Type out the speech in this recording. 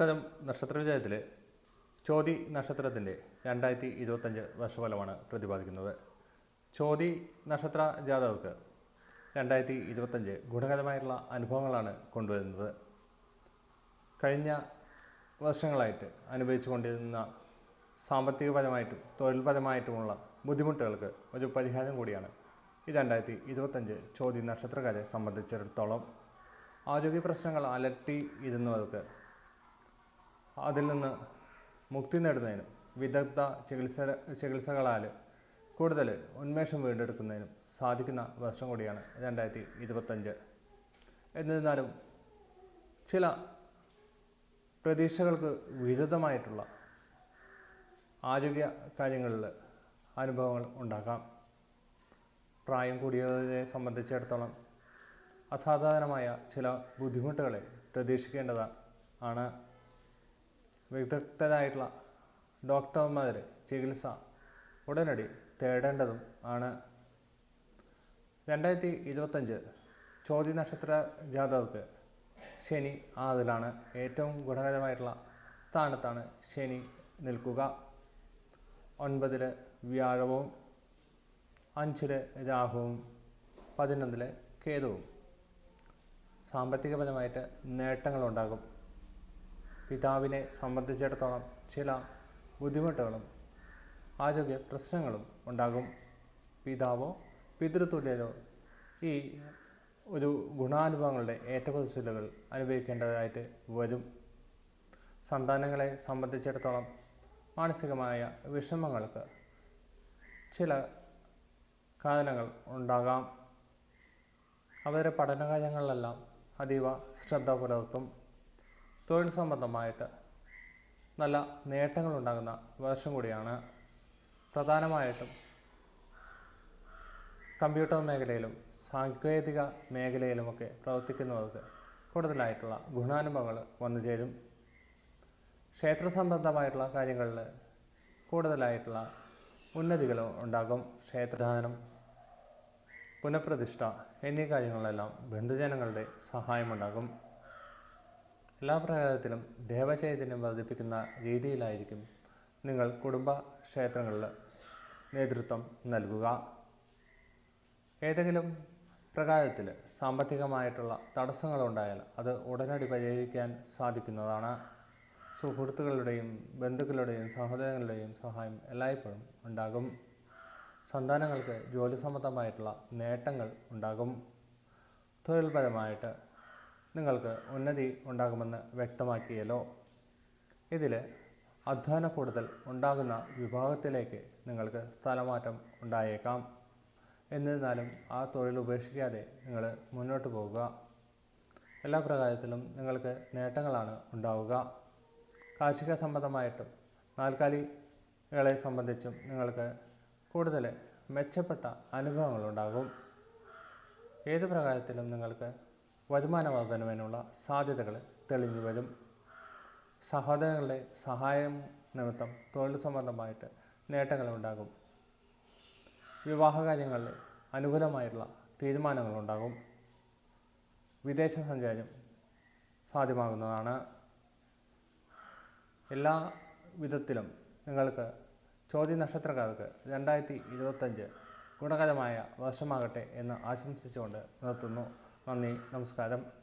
ഉത്തരം നക്ഷത്ര വിജയത്തിൽ ചോതി നക്ഷത്രത്തിന്റെ രണ്ടായിരത്തി ഇരുപത്തഞ്ച് വർഷഫലമാണ് പ്രതിപാദിക്കുന്നത്. ചോതി നക്ഷത്ര ജാതകർക്ക് രണ്ടായിരത്തി ഇരുപത്തഞ്ച് ഗുണകരമായിട്ടുള്ള അനുഭവങ്ങളാണ് കൊണ്ടുവരുന്നത്. കഴിഞ്ഞ വർഷങ്ങളായിട്ട് അനുഭവിച്ചു കൊണ്ടിരുന്ന സാമ്പത്തികപരമായിട്ടും തൊഴിൽപരമായിട്ടുമുള്ള ബുദ്ധിമുട്ടുകൾക്ക് ഒരു പരിഹാരം കൂടിയാണ് ഈ രണ്ടായിരത്തി ഇരുപത്തഞ്ച് ചോതി നക്ഷത്രക്കാരെ സംബന്ധിച്ചിടത്തോളം. ആരോഗ്യ പ്രശ്നങ്ങൾ അലട്ടി ഇരുന്നവർക്ക് അതിൽ നിന്ന് മുക്തി നേടുന്നതിനും വിദഗ്ധ ചികിത്സ ചികിത്സകളാൽ കൂടുതൽ ഉന്മേഷം വീണ്ടെടുക്കുന്നതിനും സാധിക്കുന്ന വർഷം കൂടിയാണ് രണ്ടായിരത്തി ഇരുപത്തഞ്ച്. എന്നിരുന്നാലും ചില പ്രതീക്ഷകൾക്ക് വിരുദ്ധമായിട്ടുള്ള ആരോഗ്യ കാര്യങ്ങളിൽ അനുഭവങ്ങൾ ഉണ്ടാക്കാം. പ്രായം കൂടിയവരെ സംബന്ധിച്ചിടത്തോളം അസാധാരണമായ ചില ബുദ്ധിമുട്ടുകളെ പ്രതീക്ഷിക്കേണ്ടത് ആണ് വിദഗ്ധരായിട്ടുള്ള ഡോക്ടർമാർ ചികിത്സ ഉടനടി തേടേണ്ടതും ആണ്. രണ്ടായിരത്തി ഇരുപത്തഞ്ച് ചോദ്യ നക്ഷത്ര ജാതകർക്ക് ശനി ആതിലാണ് ഏറ്റവും ഗുണകരമായിട്ടുള്ള സ്ഥാനത്താണ് ശനി നിൽക്കുക. ഒൻപതിൽ വ്യാഴവും അഞ്ചിൽ രാഹുവും പതിനൊന്നിലെ കേതുവും. സാമ്പത്തികപരമായിട്ട് നേട്ടങ്ങളുണ്ടാകും. പിതാവിനെ സംബന്ധിച്ചിടത്തോളം ചില ബുദ്ധിമുട്ടുകളും ആരോഗ്യ പ്രശ്നങ്ങളും ഉണ്ടാകും. പിതാവോ പിതൃതുല്യരോ ഈ ഒരു ഗുണാനുഭവങ്ങളുടെ ഏറ്റക്കുറച്ചിലുകൾ അനുഭവിക്കേണ്ടതായിട്ട് വരും. സന്താനങ്ങളെ സംബന്ധിച്ചിടത്തോളം മാനസികമായ വിഷമങ്ങൾക്ക് ചില കാരണങ്ങൾ ഉണ്ടാകാം. അവരുടെ പഠനകാര്യങ്ങളിലെല്ലാം അതീവ ശ്രദ്ധ പുലർത്തും. തൊഴിൽ സംബന്ധമായിട്ട് നല്ല നേട്ടങ്ങളുണ്ടാകുന്ന വർഷം കൂടിയാണ് പ്രധാനമായിട്ടും കമ്പ്യൂട്ടർ മേഖലയിലും സാങ്കേതിക മേഖലയിലുമൊക്കെ പ്രവർത്തിക്കുന്നവർക്ക് കൂടുതലായിട്ടുള്ള ഗുണാനുഭവങ്ങൾ വന്നു ചേരും. ക്ഷേത്ര സംബന്ധമായിട്ടുള്ള കാര്യങ്ങളിൽ കൂടുതലായിട്ടുള്ള ഉന്നതികൾ ഉണ്ടാകും. ക്ഷേത്രദാനം പുനഃപ്രതിഷ്ഠ എന്നീ കാര്യങ്ങളിലെല്ലാം ബന്ധുജനങ്ങളുടെ സഹായമുണ്ടാകും എല്ലാ പ്രകാരത്തിലും ദേവചൈതന്യം വർദ്ധിപ്പിക്കുന്ന രീതിയിലായിരിക്കും നിങ്ങൾ കുടുംബ ക്ഷേത്രങ്ങളിൽ നേതൃത്വം നൽകുക. ഏതെങ്കിലും പ്രകാരത്തിൽ സാമ്പത്തികമായിട്ടുള്ള തടസ്സങ്ങളുണ്ടായാൽ അത് ഉടനടി പരിഹരിക്കാൻ സാധിക്കുന്നതാണ്. സുഹൃത്തുക്കളുടെയും ബന്ധുക്കളുടെയും സഹോദരങ്ങളുടെയും സഹായം എല്ലായ്പ്പോഴും ഉണ്ടാകും. സന്താനങ്ങൾക്ക് ജോലി സംബന്ധമായിട്ടുള്ള നേട്ടങ്ങൾ ഉണ്ടാകും. തൊഴിൽപരമായിട്ട് നിങ്ങൾക്ക് ഉന്നതി ഉണ്ടാകുമെന്ന് വ്യക്തമാക്കിയല്ലോ. ഇതിൽ അധ്വാന കൂടുതൽ ഉണ്ടാകുന്ന വിഭാഗത്തിലേക്ക് നിങ്ങൾക്ക് സ്ഥലമാറ്റം ഉണ്ടായേക്കാം. എന്നിരുന്നാലും ആ തൊഴിൽ ഉപേക്ഷിക്കാതെ നിങ്ങൾ മുന്നോട്ട് പോവുക എല്ലാ പ്രകാരത്തിലും നിങ്ങൾക്ക് നേട്ടങ്ങളാണ് ഉണ്ടാവുക. കാർഷിക സംബന്ധമായിട്ടും നാൽക്കാലികളെ സംബന്ധിച്ചും നിങ്ങൾക്ക് കൂടുതൽ മെച്ചപ്പെട്ട അനുഭവങ്ങളുണ്ടാകും. ഏത് പ്രകാരത്തിലും നിങ്ങൾക്ക് വരുമാന വർധനവിനുള്ള സാധ്യതകൾ തെളിഞ്ഞു വരും. സഹോദരങ്ങളുടെ സഹായം നിമിത്തം തൊഴിൽ സംബന്ധമായിട്ട് നേട്ടങ്ങളുണ്ടാകും. വിവാഹകാര്യങ്ങളിൽ അനുകൂലമായിട്ടുള്ള തീരുമാനങ്ങളുണ്ടാകും. വിദേശ സഞ്ചാരം സാധ്യമാകുന്നതാണ്. എല്ലാ വിധത്തിലും നിങ്ങൾക്ക് ചോദ്യ നക്ഷത്രക്കാർക്ക് രണ്ടായിരത്തി ഇരുപത്തഞ്ച് ഗുണകരമായ വർഷമാകട്ടെ എന്ന് ആശംസിച്ചുകൊണ്ട് നിർത്തുന്നു. നന്ദി നമസ്കാരം.